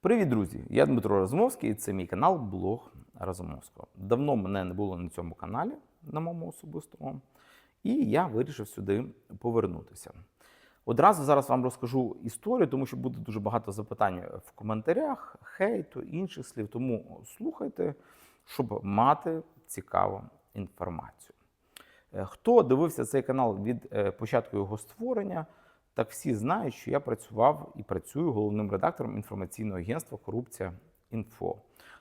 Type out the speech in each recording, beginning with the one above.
Привіт, друзі! Я Дмитро Разумовський, і це мій канал Блог Разумовського. Давно мене не було на цьому каналі, на моєму особистому, і я вирішив сюди повернутися. Одразу зараз вам розкажу історію, тому що буде дуже багато запитань в коментарях, хейту, інших слів. Тому слухайте, щоб мати цікаву інформацію. Е, Хто дивився цей канал від е, початку його створення, так всі знають, що я працював і працюю головним редактором інформаційного агентства Корупція Інфо.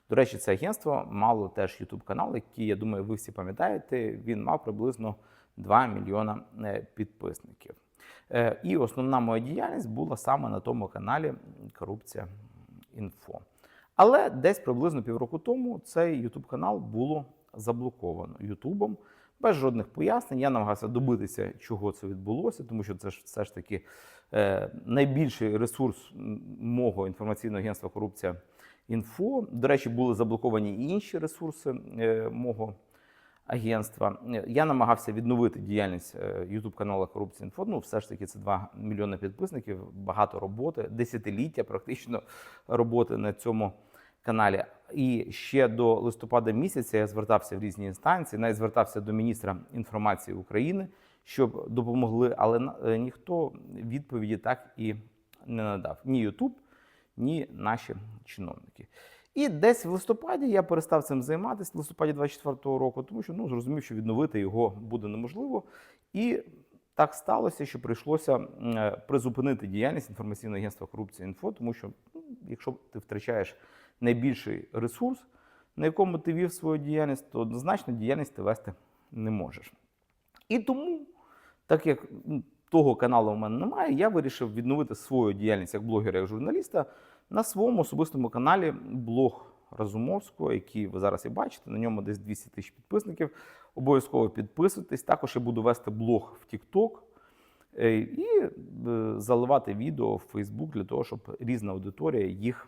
До речі, це агентство мало теж youtube канал, який, я думаю, ви всі пам'ятаєте. Він мав приблизно 2 мільйона е, підписників. Е, І основна моя діяльність була саме на тому каналі Корупція Інфо. Але десь приблизно півроку тому цей youtube канал було заблоковано Ютубом без жодних пояснень. Я намагався добитися, чого це відбулося, тому що це ж все ж таки е, найбільший ресурс мого інформаційного агентства Корупція інфо. До речі, були заблоковані і інші ресурси е, мого агентства. Е, Я намагався відновити діяльність youtube каналу Корупція інфо. Ну, все ж таки, це 2 мільйони підписників, багато роботи, десятиліття практично роботи на цьому каналі. І ще до листопада місяця я звертався в різні інстанції, навіть звертався до міністра інформації України, щоб допомогли, але е, ніхто відповіді так і не надав. Ні Ютуб, ні наші чиновники. І десь в листопаді я перестав цим займатися, в листопаді 24-го року, тому що ну, зрозумів, що відновити його буде неможливо. І так сталося, що прийшлося е, призупинити діяльність інформаційного агентства корупція інфо, тому що ну, якщо ти втрачаєш найбільший ресурс, на якому ти вів свою діяльність, то однозначно діяльність ти вести не можеш. І тому, так як того каналу у мене немає, я вирішив відновити свою діяльність як блогера, як журналіста на своєму особистому каналі блог Разумовського, який ви зараз і бачите. На ньому десь 200 тисяч підписників. Обов'язково підписуйтесь. Також я буду вести блог в TikTok е, і е, заливати відео в Facebook для того, щоб різна аудиторія їх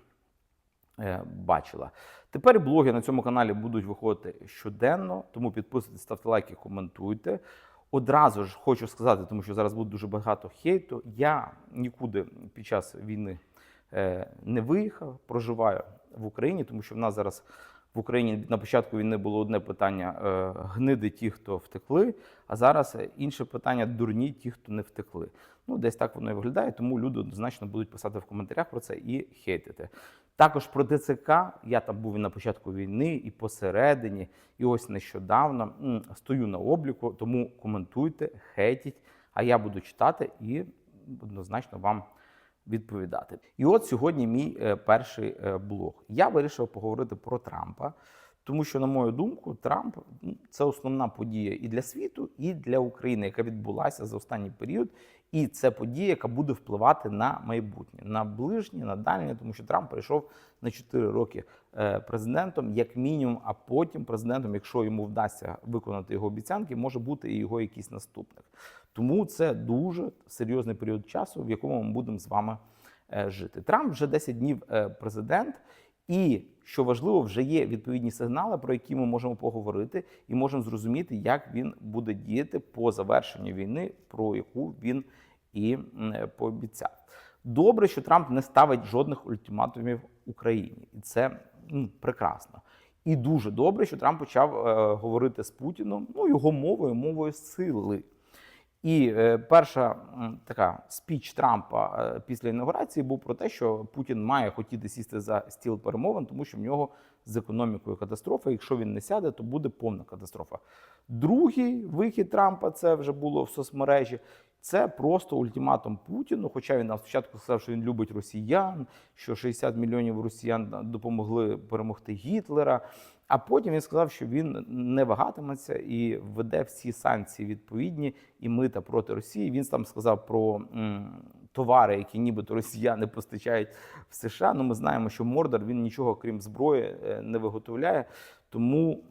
бачила. Тепер блоги на цьому каналі будуть виходити щоденно, тому підписуйтесь, ставте лайки, коментуйте. Одразу ж хочу сказати, тому що зараз буде дуже багато хейту. Я нікуди під час війни е, не виїхав, проживаю в Україні, тому що в нас зараз в Україні на початку війни було одне питання е, гниди ті, хто втекли, а зараз інше питання дурні ті, хто не втекли. Ну, десь так воно і виглядає, тому люди однозначно будуть писати в коментарях про це і хейтити. Також про ТЦК я там був і на початку війни, і посередині, і ось нещодавно стою на обліку, тому коментуйте, хейтіть, а я буду читати і однозначно вам відповідати. І от сьогодні мій е, перший е, блог. Я вирішив поговорити про Трампа, тому що, на мою думку, Трамп це основна подія і для світу, і для України, яка відбулася за останній період. І це подія, яка буде впливати на майбутнє, на ближнє, на дальнє, тому що Трамп прийшов на 4 роки е, президентом, як мінімум, а потім президентом, якщо йому вдасться виконати його обіцянки, може бути і його якийсь наступник. Тому це дуже серйозний період часу, в якому ми будемо з вами е, жити. Трамп вже 10 днів е, президент, і що важливо, вже є відповідні сигнали, про які ми можемо поговорити, і можемо зрозуміти, як він буде діяти по завершенню війни, про яку він і е, пообіцяв. Добре, що Трамп не ставить жодних ультиматумів Україні, і це м, прекрасно. І дуже добре, що Трамп почав е, говорити з Путіном ну, його мовою, мовою сили. І е, перша така спіч Трампа е, після інаугурації був про те, що Путін має хотіти сісти за стіл перемовин, тому що в нього з економікою катастрофа. Якщо він не сяде, то буде повна катастрофа. Другий вихід Трампа це вже було в соцмережі. Це просто ультиматум Путіну. Хоча він нам спочатку сказав, що він любить росіян, що 60 мільйонів росіян допомогли перемогти Гітлера. А потім він сказав, що він не вагатиметься і введе всі санкції відповідні і мита проти Росії. Він там сказав про м, товари, які нібито росіяни постачають в США. Ну ми знаємо, що Мордор він нічого крім зброї е, не виготовляє. Тому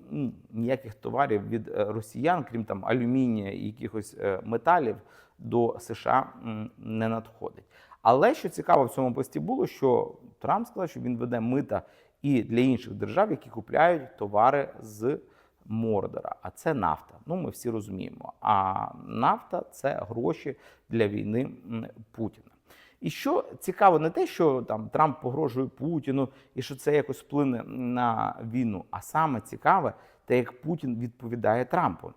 ніяких товарів від е, росіян, крім там алюмінія і якихось е, металів, до США не надходить. Але що цікаво в цьому пості було, що Трамп сказав, що він веде мита і для інших держав, які купляють товари з Мордора. А це нафта. Ну ми всі розуміємо. А нафта це гроші для війни Путіна. І що цікаво, не те, що там Трамп погрожує Путіну і що це якось вплине на війну, а саме цікаве, те, як Путін відповідає Трампу.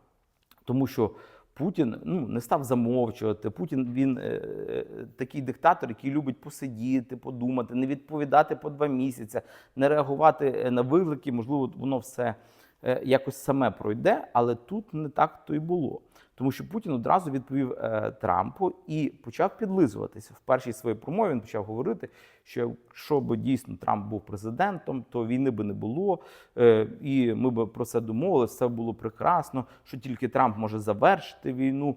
Тому що Путін ну, не став замовчувати. Путін він е, е, такий диктатор, який любить посидіти, подумати, не відповідати по два місяці, не реагувати е, на виклики. Можливо, воно все е, якось саме пройде, але тут не так то й було. Тому що Путін одразу відповів е, Трампу і почав підлизуватися. В першій своїй промові він почав говорити, що якщо б дійсно Трамп був президентом, то війни би не було, е, і ми б про це домовилися, все було прекрасно, що тільки Трамп може завершити війну.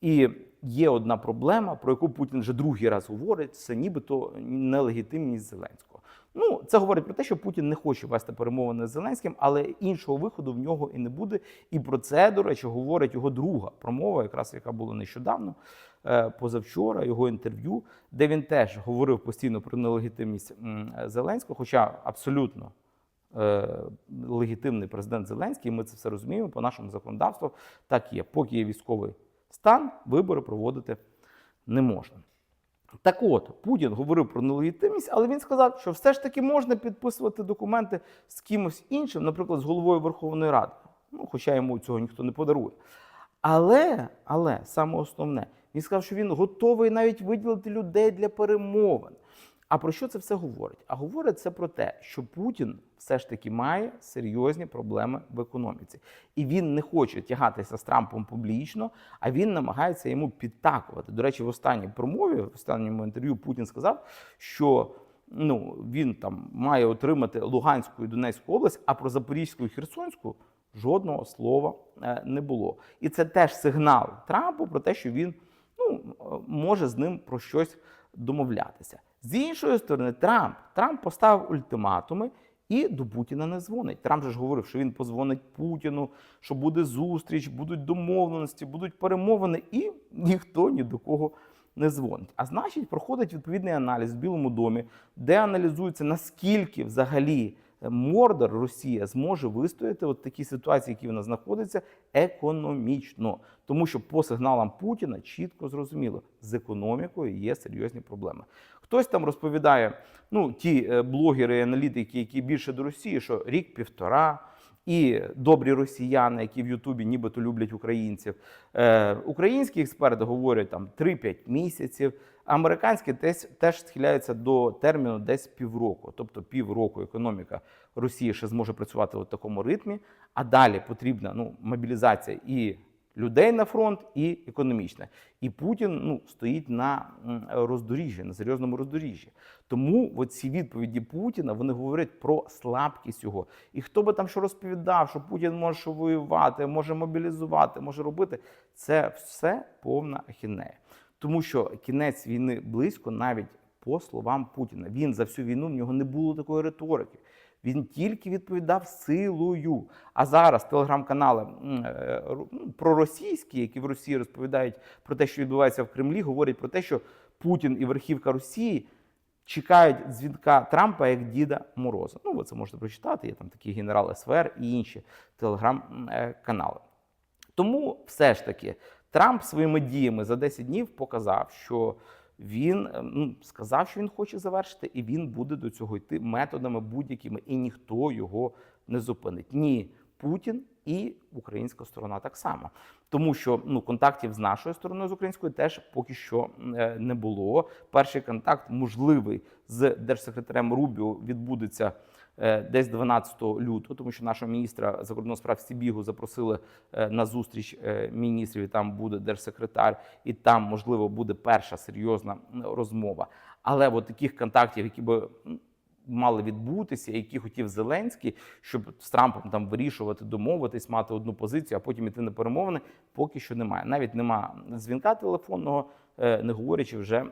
І є одна проблема, про яку Путін вже другий раз говорить: це нібито нелегітимність Зеленського. Ну, це говорить про те, що Путін не хоче вести перемовини з Зеленським, але іншого виходу в нього і не буде. І про це, до речі, говорить його друга промова, якраз яка була нещодавно, е, позавчора, його інтерв'ю, де він теж говорив постійно про нелегітимність Зеленського, хоча абсолютно е, легітимний президент Зеленський, ми це все розуміємо по нашому законодавству. Так є, поки є військовий стан, вибори проводити не можна. Так от, Путін говорив про нелегітимність, але він сказав, що все ж таки можна підписувати документи з кимось іншим, наприклад, з головою Верховної Ради. Ну, хоча йому цього ніхто не подарує. Але, але саме основне, він сказав, що він готовий навіть виділити людей для перемовин. А про що це все говорить? А говорить це про те, що Путін все ж таки має серйозні проблеми в економіці, і він не хоче тягатися з Трампом публічно, а він намагається йому підтакувати. До речі, в останній промові, в останньому інтерв'ю, Путін сказав, що ну він там має отримати Луганську і Донецьку область, а про Запорізьку і Херсонську жодного слова е, не було. І це теж сигнал Трампу про те, що він ну, може з ним про щось домовлятися. З іншої сторони, Трамп Трамп поставив ультиматуми і до Путіна не дзвонить. Трамп же ж говорив, що він позвонить Путіну, що буде зустріч, будуть домовленості, будуть перемовини, і ніхто ні до кого не дзвонить. А значить, проходить відповідний аналіз в Білому домі, де аналізується наскільки взагалі. Мордор Росія зможе вистояти от такі ситуації, які вона знаходиться, економічно, тому що по сигналам Путіна чітко зрозуміло, з економікою є серйозні проблеми. Хтось там розповідає, ну ті е, блогери, і аналітики, які більше до Росії, що рік-півтора. І добрі росіяни, які в Ютубі нібито люблять українців. Е, Українські експерти говорять там 3-5 місяців. Американські теж, теж схиляються до терміну десь півроку. Тобто півроку економіка Росії ще зможе працювати в такому ритмі, а далі потрібна ну, мобілізація і людей на фронт, і економічна. І Путін ну, стоїть на роздоріжжі, на серйозному роздоріжжі. Тому ці відповіді Путіна вони говорять про слабкість його. І хто би там що розповідав, що Путін може воювати, може мобілізувати, може робити, це все повна ахінея. Тому що кінець війни близько, навіть по словам Путіна. Він за всю війну в нього не було такої риторики. Він тільки відповідав силою. А зараз телеграм-канали е, ну, проросійські, які в Росії розповідають про те, що відбувається в Кремлі, говорять про те, що Путін і верхівка Росії чекають дзвінка Трампа як Діда Мороза. Ну, ви це можете прочитати. Є там такі генерал СВР і інші телеграм-канали. Тому все ж таки Трамп своїми діями за 10 днів показав, що він е, ну, сказав, що він хоче завершити, і він буде до цього йти методами будь-якими, і ніхто його не зупинить. Ні, Путін і українська сторона так само. Тому що ну, контактів з нашою стороною з українською теж поки що е, не було. Перший контакт можливий з держсекретарем Рубіо відбудеться десь 12 лютого, тому що нашого міністра закордонних справ Сібігу запросили е, на зустріч е, міністрів. і Там буде держсекретар, і там можливо буде перша серйозна розмова. Але от таких контактів, які би мали відбутися, які хотів Зеленський, щоб з Трампом там вирішувати, домовитись, мати одну позицію, а потім іти на перемовини, поки що немає. Навіть нема дзвінка телефонного, е, не говорячи вже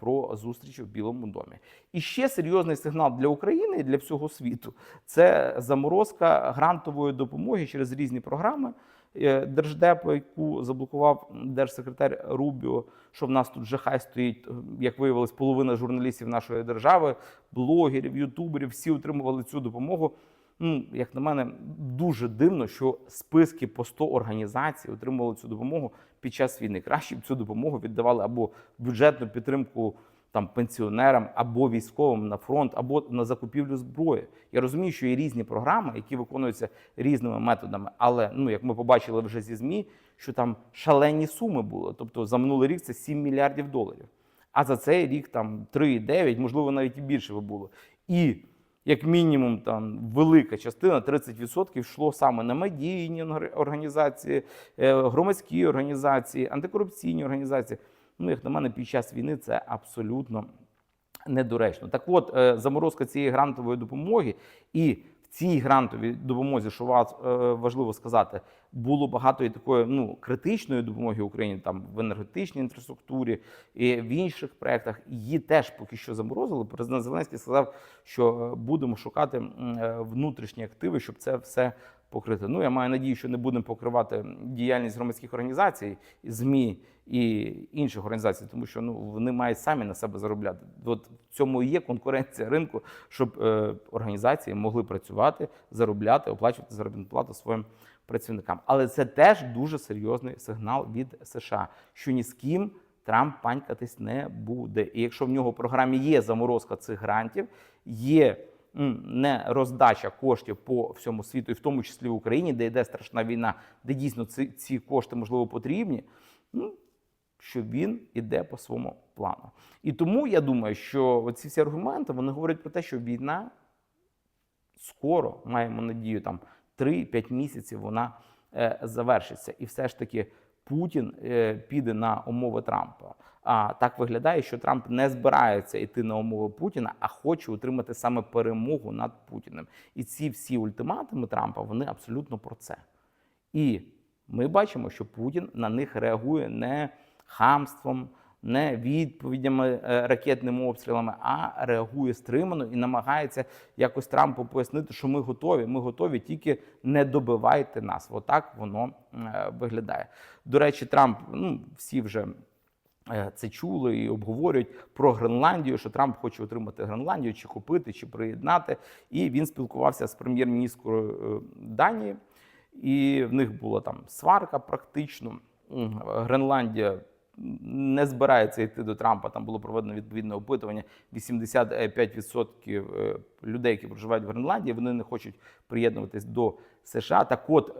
про зустрічі в Білому домі. І ще серйозний сигнал для України і для всього світу це заморозка грантової допомоги через різні програми. Е, Держдепу, яку заблокував держсекретар Рубіо, що в нас тут вже хай стоїть, як виявилось, половина журналістів нашої держави, блогерів, ютуберів, всі отримували цю допомогу. Ну, як на мене, дуже дивно, що списки по 100 організацій отримували цю допомогу під час війни. Краще б цю допомогу віддавали або бюджетну підтримку там пенсіонерам або військовим на фронт, або на закупівлю зброї. Я розумію, що є різні програми, які виконуються різними методами. Але ну як ми побачили вже зі змі, що там шалені суми були. Тобто за минулий рік це 7 мільярдів доларів. А за цей рік там 3,9, можливо, навіть і більше би було. І як мінімум, там велика частина, 30% йшло саме на медійні організації, е, громадські організації, антикорупційні організації. Ну, як на мене, під час війни це абсолютно недоречно. Так от, е, заморозка цієї грантової допомоги і цій грантовій допомозі, що вас е, важливо сказати, було багато і такої ну критичної допомоги Україні там в енергетичній інфраструктурі і в інших проектах. Її теж поки що заморозили. Президент Зеленський сказав, що е, будемо шукати е, внутрішні активи, щоб це все покрити. Ну я маю надію, що не будемо покривати діяльність громадських організацій, змі і інших організацій, тому що ну вони мають самі на себе заробляти. От в цьому і є конкуренція ринку, щоб е, організації могли працювати, заробляти, оплачувати заробітну плату своїм працівникам. Але це теж дуже серйозний сигнал від США, що ні з ким Трамп панькатись не буде. І якщо в нього в програмі є заморозка цих грантів, є не роздача коштів по всьому світу, і в тому числі в Україні, де йде страшна війна, де дійсно ці, ці кошти можливо потрібні. Ну, що він іде по своєму плану. І тому я думаю, що ці всі аргументи вони говорять про те, що війна скоро, маємо надію, там 3-5 місяців вона е, завершиться. І все ж таки Путін е, піде на умови Трампа. А так виглядає, що Трамп не збирається йти на умови Путіна, а хоче отримати саме перемогу над Путіним. І ці всі ультиматуми Трампа вони абсолютно про це. І ми бачимо, що Путін на них реагує не хамством, не відповідями е, ракетними обстрілами, а реагує стримано і намагається якось Трампу пояснити, що ми готові. Ми готові, тільки не добивайте нас. Отак воно е, виглядає. До речі, Трамп, ну всі вже. Е, Це чули і обговорюють про Гренландію, що Трамп хоче отримати Гренландію, чи купити, чи приєднати. І він спілкувався з прем'єр-міністром е, Данії, і в них була там сварка практично. Гренландія не збирається йти до Трампа. Там було проведено відповідне опитування. 85% е, людей, які проживають в Гренландії, вони не хочуть приєднуватись до США. Так от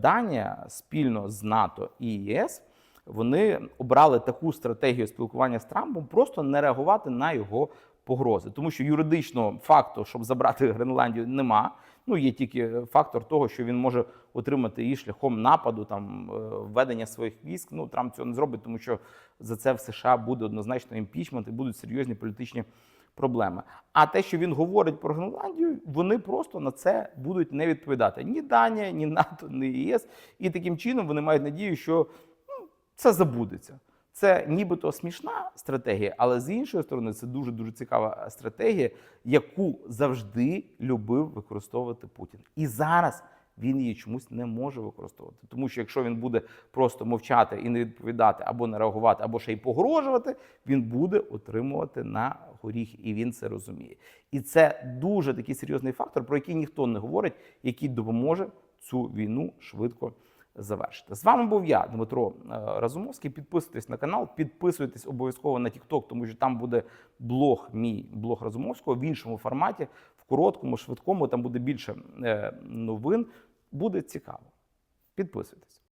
Данія спільно з НАТО і ЄС. Вони обрали таку стратегію спілкування з Трампом, просто не реагувати на його погрози, тому що юридичного факту, щоб забрати Гренландію, нема. Ну є тільки фактор того, що він може отримати її шляхом нападу, там е, введення своїх військ. Ну Трамп цього не зробить, тому що за це в США буде однозначно імпічмент і будуть серйозні політичні проблеми. А те, що він говорить про Гренландію, вони просто на це будуть не відповідати ні Данія, ні НАТО, ні ЄС. І таким чином вони мають надію, що це забудеться. Це нібито смішна стратегія, але з іншої сторони, це дуже дуже цікава стратегія, яку завжди любив використовувати Путін. І зараз він її чомусь не може використовувати. Тому що якщо він буде просто мовчати і не відповідати, або не реагувати, або ще й погрожувати, він буде отримувати на горіх, і він це розуміє. І це дуже такий серйозний фактор, про який ніхто не говорить, який допоможе цю війну швидко завершити. З вами був я, Дмитро е, Разумовський. Підписуйтесь на канал, підписуйтесь обов'язково на TikTok, тому що там буде блог, мій блог Разумовського в іншому форматі, в короткому, швидкому. Там буде більше е, новин. Буде цікаво. Підписуйтесь.